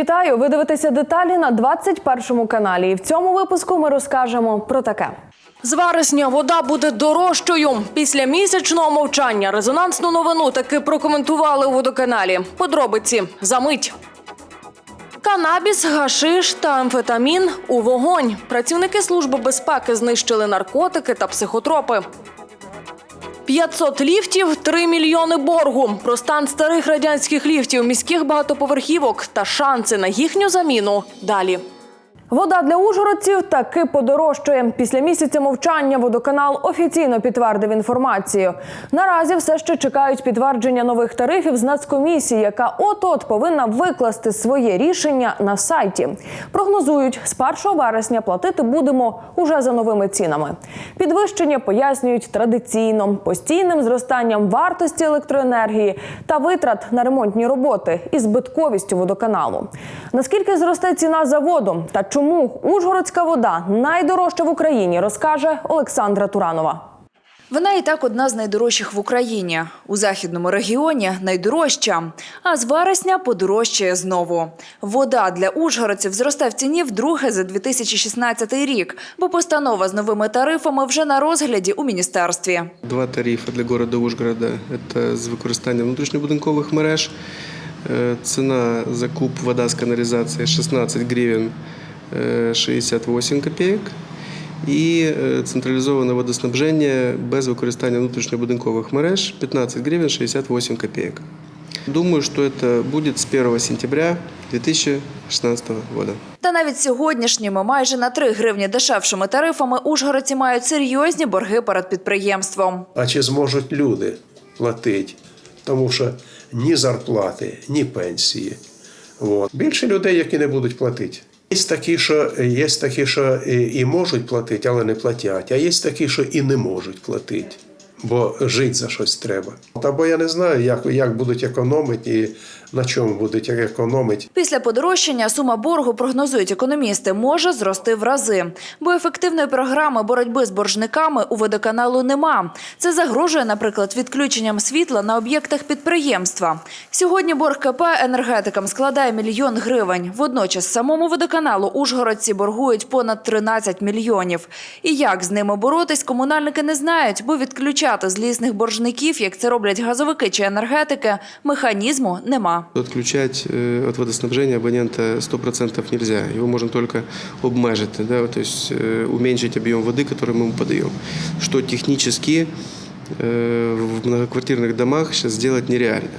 Вітаю! Ви дивитеся деталі на 21 каналі. І в цьому випуску ми розкажемо про таке. З вересня вода буде дорожчою. Після місячного мовчання резонансну новину таки прокоментували у водоканалі. Подробиці за мить. Канабіс, гашиш та амфетамін у вогонь. Працівники служби безпеки знищили наркотики та психотропи. 500 ліфтів, 3 мільйони боргу. Про стан старих радянських ліфтів, міських багатоповерхівок та шанси на їхню заміну далі. Вода для ужгородців таки подорожчає. Після місяця мовчання водоканал офіційно підтвердив інформацію. Наразі все ще чекають підтвердження нових тарифів з нацкомісії, яка от-от повинна викласти своє рішення на сайті. Прогнозують, з 1 вересня платити будемо уже за новими цінами. Підвищення пояснюють традиційно постійним зростанням вартості електроенергії та витрат на ремонтні роботи і збитковістю водоканалу. Наскільки зросте ціна за воду та чому Ужгородська вода найдорожча в Україні, розкаже Олександра Туранова. Вона і так одна з найдорожчих в Україні. У західному регіоні найдорожча. А з вересня подорожчає знову. Вода для ужгородців зросте в ціні вдруге за 2016 рік, бо постанова з новими тарифами вже на розгляді у міністерстві. Два тарифи для города Ужгорода – це з використанням внутрішньобудинкових мереж. Е, Ціна за куб вода з каналізації 16 гривень 68 копійок. І е, централізоване водоснабження без використання внутрішньобудинкових мереж 15 гривень 68 копійок. Думаю, що це буде з 1 сентября 2016 року. Та навіть сьогоднішніми майже на 3 гривні дешевшими тарифами ужгородці мають серйозні борги перед підприємством. А чи зможуть люди платити? Тому що ні зарплати, ні пенсії. От. Більше людей, які не будуть платити. Є такі, що, є такі, що і, можуть платити, але не платять, а є такі, що і не можуть платити, бо жити за щось треба. Та бо я не знаю, як, як будуть економити і на чому будуть економити. Після подорожчання сума боргу, прогнозують економісти, може зрости в рази. Бо ефективної програми боротьби з боржниками у водоканалу нема. Це загрожує, наприклад, відключенням світла на об'єктах підприємства. Сьогодні борг КП енергетикам складає мільйон гривень. Водночас самому водоканалу Ужгородці боргують понад 13 мільйонів. І як з ними боротись, комунальники не знають, бо відключати злісних боржників, як це роблять газовики чи енергетики, механізму нема. Отключать э, от водоснабжения абонента 100% нельзя. Его можно только обмежити, да, то есть э, уменьшить объем воды, который мы ему подаем. Что технически э, в многоквартирных домах сейчас сделать нереально.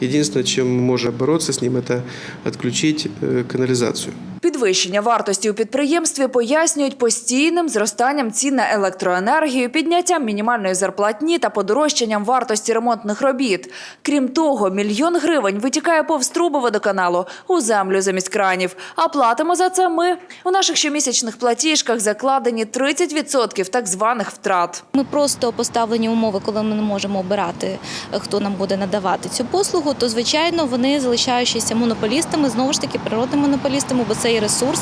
Единственное, чем мы можем бороться с ним, это отключить э, канализацию. Підвищення вартості у підприємстві пояснюють постійним зростанням цін на електроенергію, підняттям мінімальної зарплатні та подорожчанням вартості ремонтних робіт. Крім того, мільйон гривень витікає повз труби водоканалу у землю замість кранів. А платимо за це ми. У наших щомісячних платіжках закладені 30% так званих втрат. Ми просто поставлені умови, коли ми не можемо обирати, е, хто нам буде надавати цю послугу, то звичайно вони залишаючися монополістами, знову ж таки природними монополістами, бо цей ресурс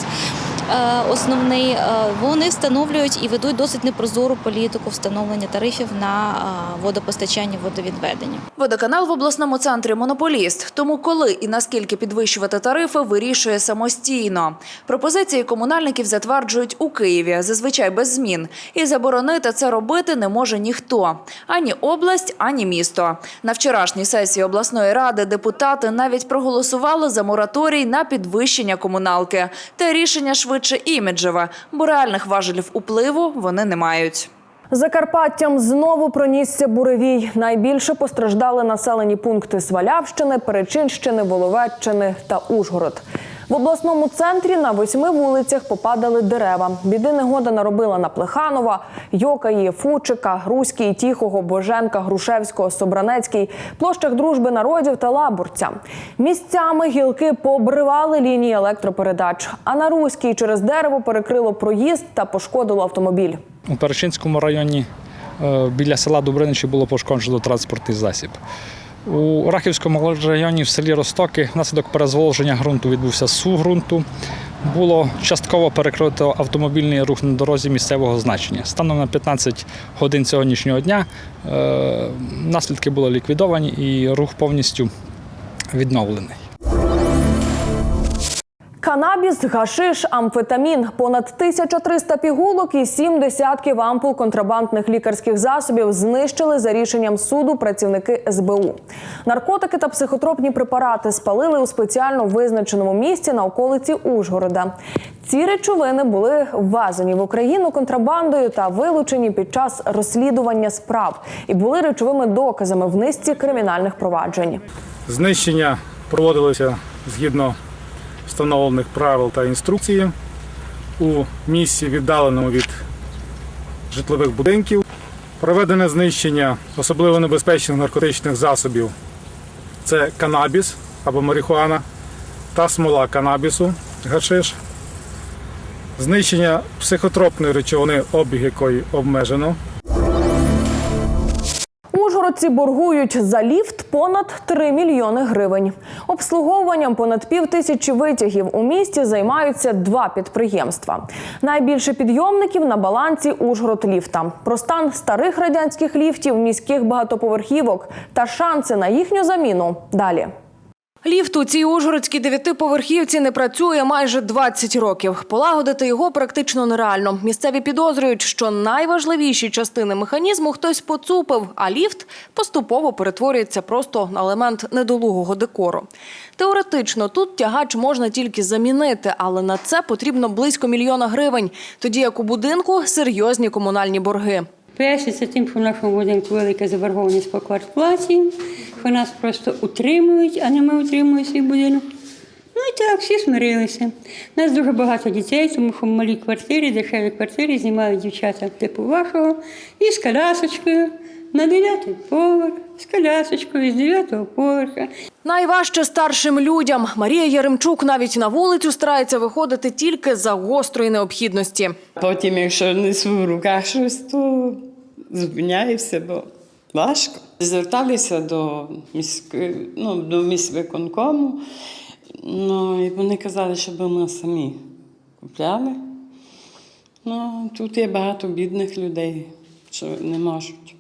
е, основний. е, Вони встановлюють і ведуть досить непрозору політику встановлення тарифів на е, водопостачання, водовідведення. Водоканал в обласному центрі монополіст. Тому коли і наскільки підвищувати тарифи, вирішує самостійно. Пропозиції комунальників затверджують у Києві, зазвичай без змін. І заборонити це робити не може ніхто ані область, ані місто. На вчорашній сесії обласної ради депутати навіть проголосували за мораторій на підвищення комуналки. Те рішення швидше іміджеве, бо реальних важелів впливу вони не мають. Закарпаттям знову пронісся буревій. Найбільше постраждали населені пункти Свалявщини, Перечинщини, Воловеччини та Ужгород. В обласному центрі на восьми вулицях попадали дерева. Біди негода наробила на Плеханова, Йокаї, Фучика, Руський, Тіхого, Боженка, Грушевського, Собранецький, площах дружби народів та Лабурця. Місцями гілки пообривали лінії електропередач. А на Руській через дерево перекрило проїзд та пошкодило автомобіль. У Перечинському районі е, біля села Дубриничі було пошкоджено транспортний засіб. У Рахівському районі в селі Ростоки внаслідок перезволоження ґрунту відбувся сув. Було частково перекрито автомобільний рух на дорозі місцевого значення. Станом на 15 годин сьогоднішнього дня е, наслідки були ліквідовані і рух повністю відновлений. Канабіс, гашиш, амфетамін, понад 1300 пігулок і сім десятків ампул контрабандних лікарських засобів знищили за рішенням суду працівники СБУ. Наркотики та психотропні препарати спалили у спеціально визначеному місці на околиці Ужгорода. Ці речовини були ввезені в Україну контрабандою та вилучені під час розслідування справ і були речовими доказами в низці кримінальних проваджень. Знищення проводилося згідно встановлених правил та інструкції у місці, віддаленому від житлових будинків. Проведене знищення особливо небезпечних наркотичних засобів це канабіс або марихуана та смола канабісу, гашиш. Знищення психотропної речовини, обіг якої обмежено. Ужгородці боргують за ліфт понад 3 мільйони гривень. Обслуговуванням понад пів тисячі витягів у місті займаються два підприємства. Найбільше підйомників на балансі Ужгородліфта. Про стан старих радянських ліфтів, міських багатоповерхівок та шанси на їхню заміну далі. Ліфт у цій ужгородській дев'ятиповерхівці не працює майже 20 років. Полагодити його практично нереально. Місцеві підозрюють, що найважливіші частини механізму хтось поцупив, а ліфт поступово перетворюється просто на елемент недолугого декору. Теоретично тут тягач можна тільки замінити, але на це потрібно близько мільйона гривень, тоді як у будинку серйозні комунальні борги. Перше, тим, що в нашому будинку велика заборгованість по квартплаті, що нас просто утримують, а не ми утримуємо свій будинок. Ну і так, всі смирилися. У нас дуже багато дітей, тому що в малій квартирі, дешеві квартири знімають дівчата типу вашого і з колясочкою на дев'ятий поверх, з колясочкою з дев'ятого поверха. Найважче старшим людям. Марія Яремчук навіть на вулицю старається виходити тільки за гострої необхідності. Потім, якщо несу в руках щось, то зупиняюся, бо важко. Зверталися до міської, ну, до міськвиконкому, ну, і вони казали, щоб ми самі купляли. Ну, тут є багато бідних людей, що не можуть.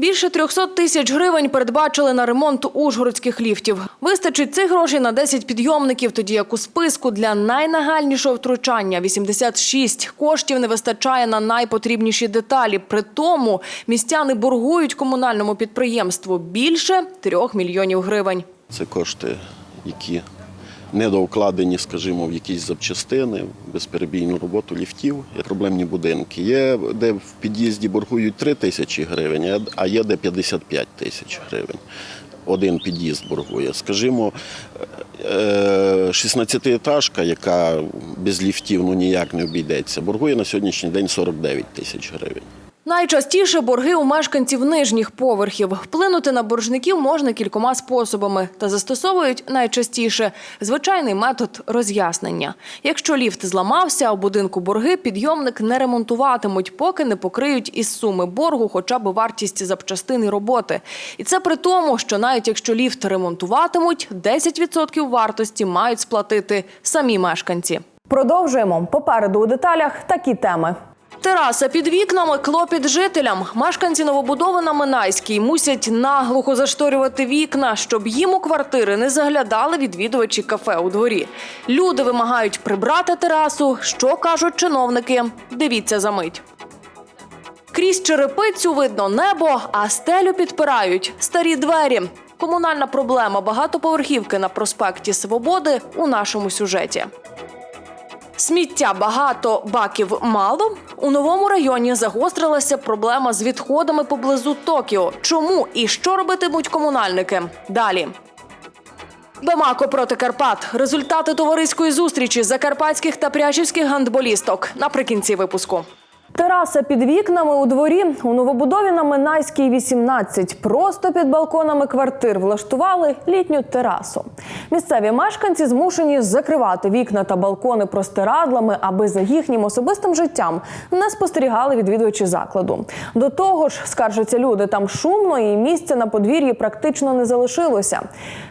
Більше 300 тисяч гривень передбачили на ремонт ужгородських ліфтів. Вистачить цих грошей на 10 підйомників, тоді як у списку для найнагальнішого втручання 86 коштів не вистачає на найпотрібніші деталі. При тому містяни боргують комунальному підприємству більше 3 мільйонів гривень. Це кошти, які недовкладені, скажімо, в якісь запчастини, безперебійну роботу ліфтів проблемні будинки. Є, де в під'їзді боргують 3 тисячі гривень, а- є де 55 тисяч гривень. Один під'їзд боргує. Скажімо, е, 16-етажка, яка без ліфтів ну, ніяк не обійдеться, боргує на сьогоднішній день 49 тисяч гривень. Найчастіше борги у мешканців нижніх поверхів. Вплинути на боржників можна кількома способами та застосовують найчастіше звичайний метод роз'яснення. Якщо ліфт зламався, у будинку борги підйомник не ремонтуватимуть, поки не покриють із суми боргу хоча б вартість запчастини роботи. І це при тому, що навіть якщо ліфт ремонтуватимуть, 10% вартості мають сплатити самі мешканці. Продовжуємо попереду у деталях такі теми. Тераса під вікнами клопіт жителям. Мешканці новобудови на Минайській мусять наглухо зашторювати вікна, щоб їм у квартири не заглядали відвідувачі кафе у дворі. Люди вимагають прибрати терасу. Що кажуть чиновники? Дивіться за мить. Крізь черепицю видно небо, а стелю підпирають старі двері. Комунальна проблема багатоповерхівки на проспекті Свободи у нашому сюжеті. Сміття багато, баків мало. У новому районі загострилася проблема з відходами поблизу Токіо. Чому і що робитимуть комунальники? Далі. Бемако проти Карпат. Результати товариської зустрічі закарпатських та пряжівських гандболісток. Наприкінці випуску. Тераса під вікнами у дворі у новобудові на Минайській 18 просто під балконами квартир влаштували літню терасу. Місцеві мешканці змушені закривати вікна та балкони простирадлами, аби за їхнім особистим життям не спостерігали відвідувачі закладу. До того ж, скаржаться люди, там шумно і місця на подвір'ї практично не залишилося.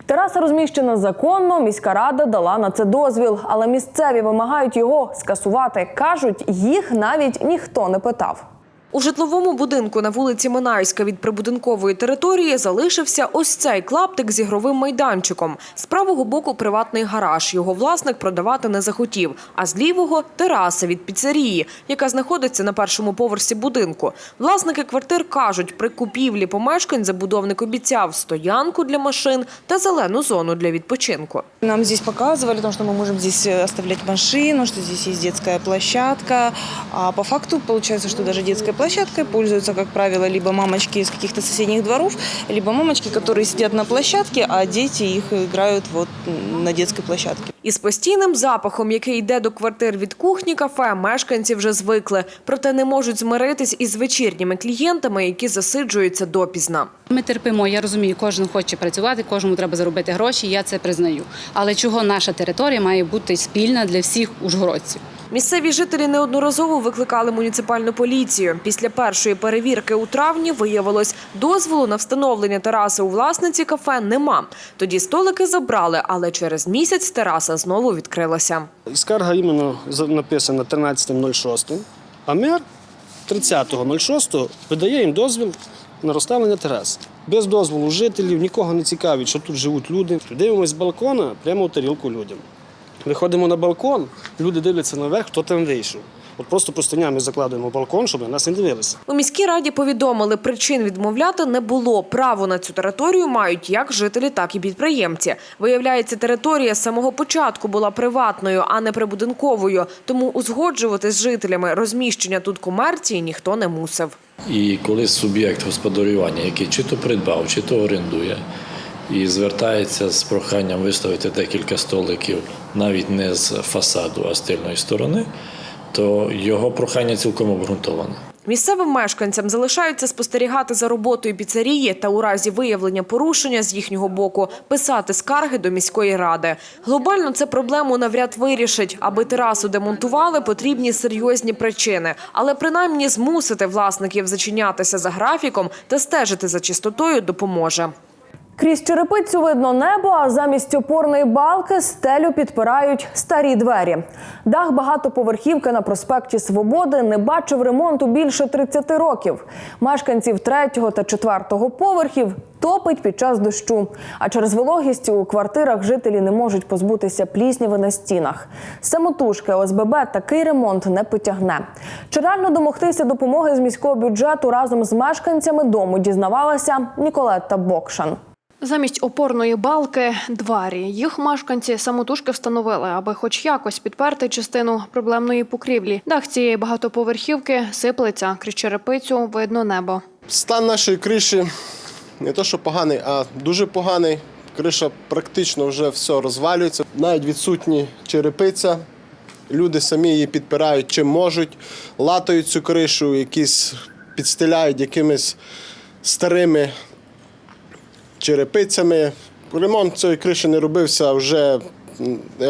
Тераса розміщена законно. Міська рада дала на це дозвіл, але місцеві вимагають його скасувати. кажуть, їх навіть ніхто не питав. У житловому будинку на вулиці Минайська від прибудинкової території залишився ось цей клаптик з ігровим майданчиком. З правого боку приватний гараж. Його власник продавати не захотів. А з лівого тераса від піцерії, яка знаходиться на першому поверсі будинку. Власники квартир кажуть, при купівлі помешкань забудовник обіцяв стоянку для машин та зелену зону для відпочинку. Нам здесь показывали, то, что мы можем здесь э, оставлять машину, что здесь есть детская площадка. А по факту получается, что даже детской площадкой пользуются, как правило, либо мамочки из каких-то соседних дворов, либо мамочки, которые сидят на площадке, а дети их играют вот на детской площадке. Із постійним запахом, який йде до квартир від кухні кафе, мешканці вже звикли. Проте не можуть змиритись із вечірніми клієнтами, які засиджуються допізна. Ми терпимо. Я розумію, кожен хоче працювати, кожному треба заробити гроші. Я це признаю. Але чого наша територія має бути спільна для всіх ужгородців? Місцеві жителі неодноразово викликали муніципальну поліцію. Після першої перевірки у травні виявилось, дозволу на встановлення тераси у власниці кафе нема. Тоді столики забрали, але через місяць тераса знову відкрилася. Скарга іменно написана 13.06, а мер 30.06 видає їм дозвіл на розставлення терас. Без дозволу жителів нікого не цікавить, що тут живуть люди. Дивимось з балкона прямо в тарілку людям. Виходимо на балкон, люди дивляться наверх, хто там вийшов. От просто простинями закладуємо балкон, щоб на нас не дивилися. У міській раді повідомили, причин відмовляти не було. Право на цю територію мають як жителі, так і підприємці. Виявляється, територія з самого початку була приватною, а не прибудинковою. Тому узгоджувати з жителями розміщення тут комерції ніхто не мусив. І коли суб'єкт господарювання, який чи то придбав, чи то орендує, і звертається з проханням виставити декілька столиків навіть не з фасаду, а з тильної сторони, то його прохання цілком обґрунтоване. Місцевим мешканцям залишаються спостерігати за роботою піцерії та у разі виявлення порушення з їхнього боку писати скарги до міської ради. Глобально це проблему навряд вирішить. Аби терасу демонтували, потрібні серйозні причини. Але принаймні змусити власників зачинятися за графіком та стежити за чистотою допоможе. Крізь черепицю видно небо, а замість опорної балки стелю підпирають старі двері. Дах багатоповерхівки на проспекті Свободи не бачив ремонту більше 30 років. Мешканців третього та четвертого поверхів топить під час дощу. А через вологість у квартирах жителі не можуть позбутися плісняви на стінах. Самотужки ОСББ такий ремонт не потягне. Чи реально домогтися допомоги з міського бюджету разом з мешканцями дому дізнавалася Ніколетта Бокшан. Замість опорної балки двері. Їх мешканці самотужки встановили, аби хоч якось підперти частину проблемної покрівлі. Дах цієї багатоповерхівки сиплеться, крізь черепицю видно небо. Стан нашої криші не то, що поганий, а дуже поганий. Криша практично вже все розвалюється. Навіть відсутні черепиця. Люди самі її підпирають чим можуть, латають цю кришу, якісь підстеляють якимись старими черепицями. Ремонт цієї криші не робився вже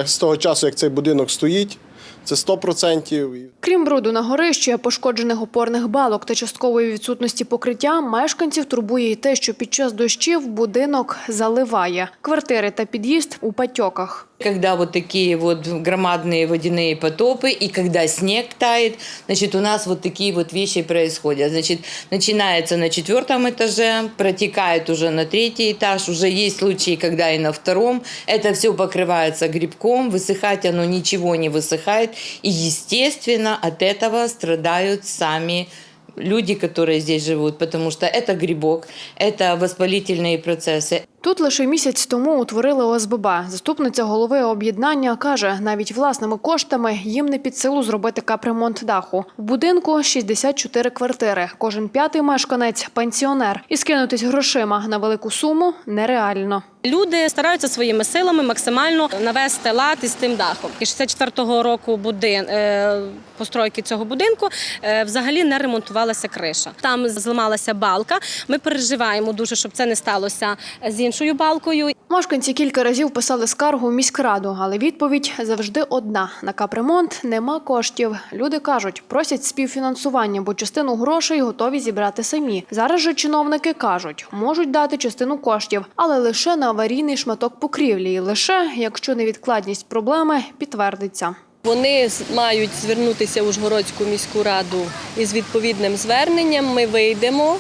з того часу, як цей будинок стоїть. Це 100%. Крім бруду на горищі, пошкоджених опорних балок та часткової відсутності покриття, мешканців турбує й те, що під час дощів будинок заливає. Квартири та під'їзд у патьоках. Когда вот такие вот громадные водяные потопы и когда снег тает, значит, у нас вот такие вот вещи происходят. Значит, начинается на четвертом этаже, протекает уже на третий этаж, уже есть случаи, когда и на втором. Это все покрывается грибком, высыхать оно ничего не высыхает. И, естественно, от этого страдают сами люди, которые здесь живут, потому что это грибок, это воспалительные процессы, Тут лише місяць тому утворили ОСББ. Заступниця голови об'єднання каже, навіть власними коштами їм не під силу зробити капремонт даху. В будинку 64 квартири. Кожен п'ятий мешканець пенсіонер. І скинутись грошима на велику суму нереально. Люди стараються своїми силами максимально навести лад із тим дахом. І 64-го року будин е, постройки цього будинку е, взагалі не ремонтувалася криша. Там зламалася балка. Ми переживаємо дуже, щоб це не сталося з іншою балкою. Мешканці кілька разів писали скаргу в міськраду, але відповідь завжди одна: на капремонт нема коштів. Люди кажуть, просять співфінансування, бо частину грошей готові зібрати самі. Зараз же чиновники кажуть, можуть дати частину коштів, але лише на аварійний шматок покрівлі, і лише якщо невідкладність проблеми підтвердиться. Вони мають звернутися в Ужгородську міську раду із відповідним зверненням. Ми вийдемо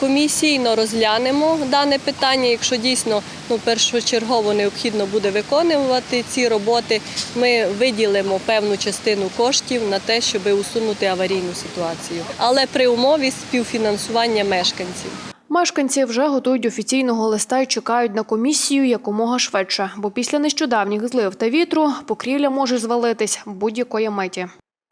комісійно, розглянемо дане питання. Якщо дійсно ну, першочергово необхідно буде виконувати ці роботи, ми виділимо певну частину коштів на те, щоб усунути аварійну ситуацію, але при умові співфінансування мешканців. Мешканці вже готують офіційного листа і чекають на комісію якомога швидше, бо після нещодавніх злив та вітру покрівля може звалитись будь-якої миті.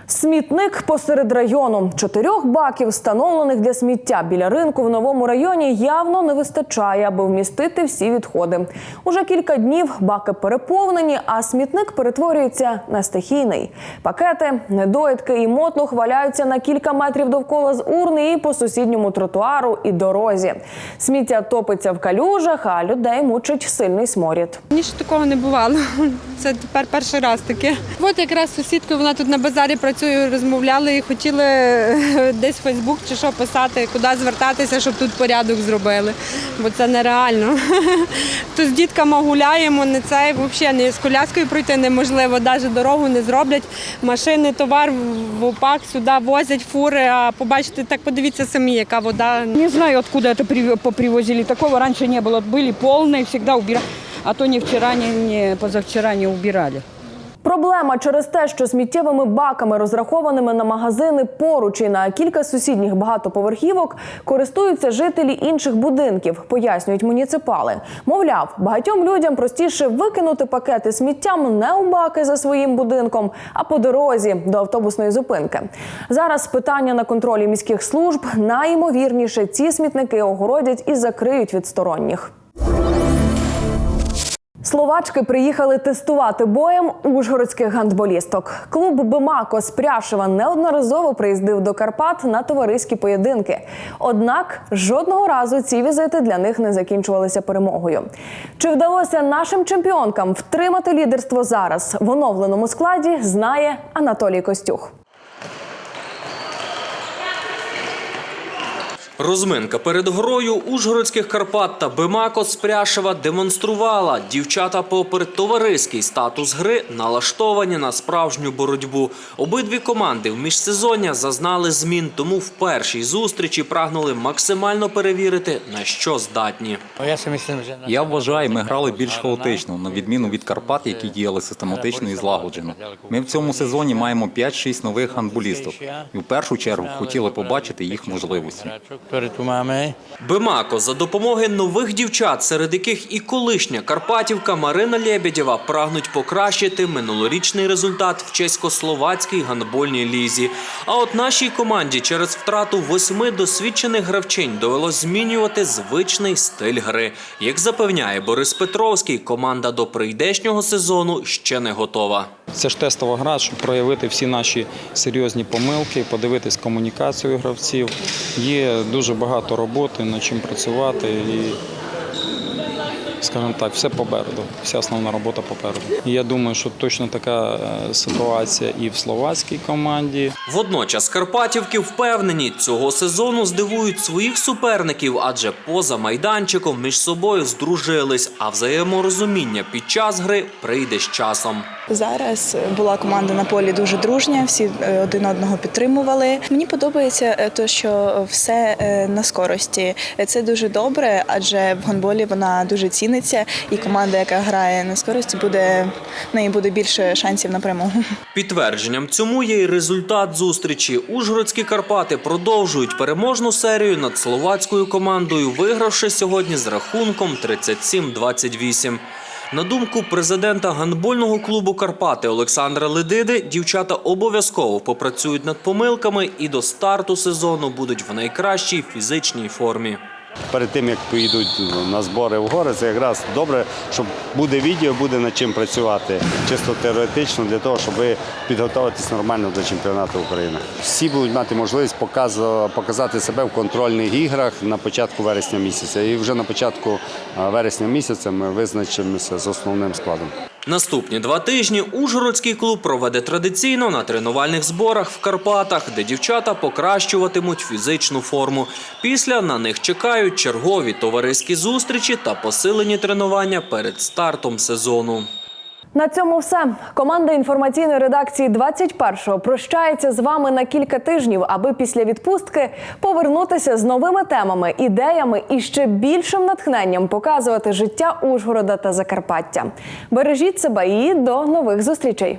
Смітник посеред району. Чотирьох баків, встановлених для сміття біля ринку в новому районі, явно не вистачає, аби вмістити всі відходи. Уже кілька днів баки переповнені, а смітник перетворюється на стихійний. Пакети, недоїдки і мотлух валяються на кілька метрів довкола з урни і по сусідньому тротуару і дорозі. Сміття топиться в калюжах, а людей мучить сильний сморід. Раніше такого не бувало. Це тепер перший раз таке. От якраз з сусідкою вона тут на базарі працює, розмовляли і хотіли е, десь в Фейсбук чи що писати, куди звертатися, щоб тут порядок зробили. Бо це нереально. То з дітками гуляємо, не цей, взагалі не з коляскою пройти неможливо, навіть дорогу не зроблять. Машини, товар в ОПАК сюди возять фури, а побачите, так подивіться самі, яка вода. Не знаю, откуда это при- попривозили. Такого раньше не было. Были полные, всегда убирали. А то ни вчера, ни, ни позавчера не убирали. Проблема через те, що сміттєвими баками, розрахованими на магазини поруч і на кілька сусідніх багатоповерхівок, користуються жителі інших будинків, пояснюють муніципали. Мовляв, багатьом людям простіше викинути пакети сміттям не у баки за своїм будинком, а по дорозі до автобусної зупинки. Зараз питання на контролі міських служб найімовірніше ці смітники огородять і закриють від сторонніх. Словачки приїхали тестувати боєм ужгородських гандболісток. Клуб Бимако з Пряшева неодноразово приїздив до Карпат на товариські поєдинки. Однак жодного разу ці візити для них не закінчувалися перемогою. Чи вдалося нашим чемпіонкам втримати лідерство зараз в оновленому складі? Знає Анатолій Костюх. Розминка перед грою Ужгородських Карпат та Бимако з Пряшева демонструвала. Дівчата, попри товариський статус гри, налаштовані на справжню боротьбу. Обидві команди в міжсезоння зазнали змін, тому в першій зустрічі прагнули максимально перевірити, на що здатні. Я вважаю, ми грали більш хаотично, на відміну від Карпат, які діяли систематично і злагоджено. Ми в цьому сезоні маємо 5-6 нових гандболісток. І в першу чергу хотіли побачити їх можливості. Бимако за допомоги нових дівчат, серед яких і колишня Карпатівка Марина Лєбєдєва прагнуть покращити минулорічний результат в чесько-словацькій гандбольній лізі. А от нашій команді через втрату восьми досвідчених гравчинь довелось змінювати звичний стиль гри. Як запевняє Борис Петровський, команда до прийдешнього сезону ще не готова. Це ж тестова гра, щоб проявити всі наші серйозні помилки, подивитись комунікацію гравців. Є дуже багато роботи, над чим працювати і, скажімо так, все попереду. Вся основна робота попереду. Я думаю, що точно така е, ситуація і в словацькій команді. Водночас Карпатівки впевнені, цього сезону здивують своїх суперників, адже поза майданчиком між собою здружились, а взаєморозуміння під час гри прийде з часом. Зараз була команда на полі дуже дружня, всі е, один одного підтримували. Мені подобається те, що все е, на скорості. Це дуже добре, адже в гонболі вона дуже ціниться, і команда, яка грає на скорості, буде в неї буде більше шансів на перемогу. Підтвердженням цьому є й результат зустрічі. Ужгородські Карпати продовжують переможну серію над словацькою командою, вигравши сьогодні з рахунком 37-28. На думку президента гандбольного клубу Карпати Олександра Ледиди, дівчата обов'язково попрацюють над помилками і до старту сезону будуть в найкращій фізичній формі. Перед тим як поїдуть на збори в гори, це якраз добре, щоб буде відео, буде над чим працювати, чисто теоретично, для того, щоб підготуватись нормально до чемпіонату України. Всі будуть мати можливість показати себе в контрольних іграх на початку вересня місяця. І вже на початку вересня місяця ми визначимося з основним складом. Наступні два тижні Ужгородський клуб проведе традиційно на тренувальних зборах в Карпатах, де дівчата покращуватимуть фізичну форму. Після на них чекають чергові товариські зустрічі та посилені тренування перед стартом сезону. На цьому все. Команда інформаційної редакції 21-го прощається з вами на кілька тижнів, аби після відпустки повернутися з новими темами, ідеями і ще більшим натхненням показувати життя Ужгорода та Закарпаття. Бережіть себе і до нових зустрічей.